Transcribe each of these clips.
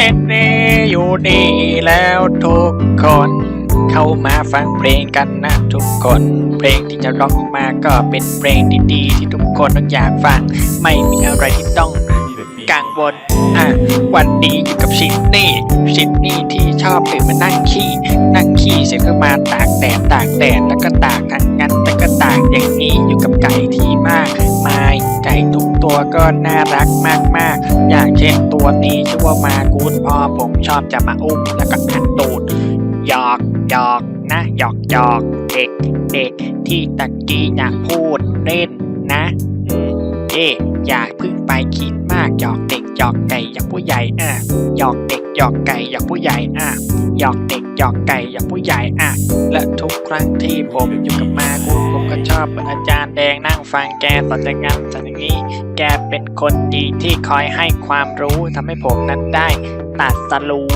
ช่นนี้อยู่ดีแล้วทุกคน เข้ามาฟังเพลงกันนะทุกคน เพลงที่จะร้องออกมาก็เป็นเพลงดีๆ ที่ทุกคนต้องอยากฟัง ไม่มีอะไรที่ต้องกังวลอะวันนี้อยู่กับชิดนี่ชิดนี่ที่ชอบตื่นมานั่งขี้ นั่งขี้เสร็จก็มาตากแดดตากแดดแล้วก็ตากทั้งงั้นแล้วก็ากอย่างนี้อยู่กับไก่ที่มากมายไก่ทุกตัวก็น่ารักมากๆ อย่างเช่นตัวนี้ชื่อว่ามากูดพอผมชอบจะมาอุ้มแล้วก็ขันตูดหยอกหยอกนะหยอกหยอกเด็กเด็กที่ตะกี้อยากพูดเล่น เอ๊อย่าพึ่งไปคิดมากหยอกเด็กหยอกไก่หยอกผู้ใหญ่อะหยอกเด็กหยอกไก่หยอกผู้ใหญ่อะหยอกเด็กหยอกไก่หยอกผู้ใหญ่อะและทุกครั้งที่ผมอยู่กับมากูดผมก็ชอบเป็นอาจารย์แดงนั่งฟังแกสอนอย่างนั้นสอนอย่างนี้ แกเป็นคนดีที่คอยให้ความรู้ทำให้ผมนั้นได้ตัดสรู้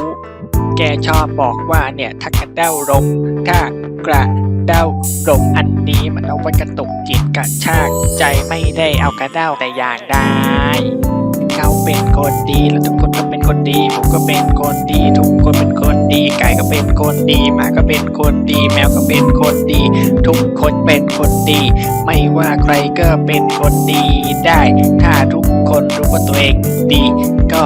แกชอบบอกว่าเนี่ยถ้ากระเด้าลมถ้ากระ เด้าลมอันนี้มันเอาไว้กระตุกจิตกระชากใจไม่ได้เอากระเด้าแต่อย่างใดเขาเป็นคนดีแล้วทุกคนก็เป็นคนดีผมก็เป็นคนดี ทุกคนเป็นคนดี ไก่ก็เป็นคนดีหมาก็เป็นคนดี แมวก็เป็นคนดี ทุกคนเป็นคนดี ไม่ว่าใครก็เป็นคนดีได้ ถ้าทุกคนรู้ว่าตัวเองดี ก็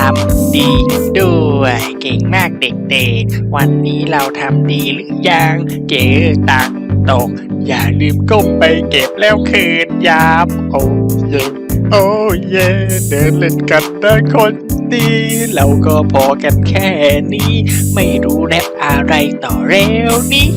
ทำดีด้วย เก่งมากเด็กๆ วันนี้เราทำดีหรือยัง เก๋ตังตก อย่าลืมก้มไปเก็บแล้วคืนยาม โอ้เย่โอ้เย่เดินเล่นกันนะคนดีเราก็พอกันแค่นี้ ไม่รู้แรปอะไรต่อเร็วนี้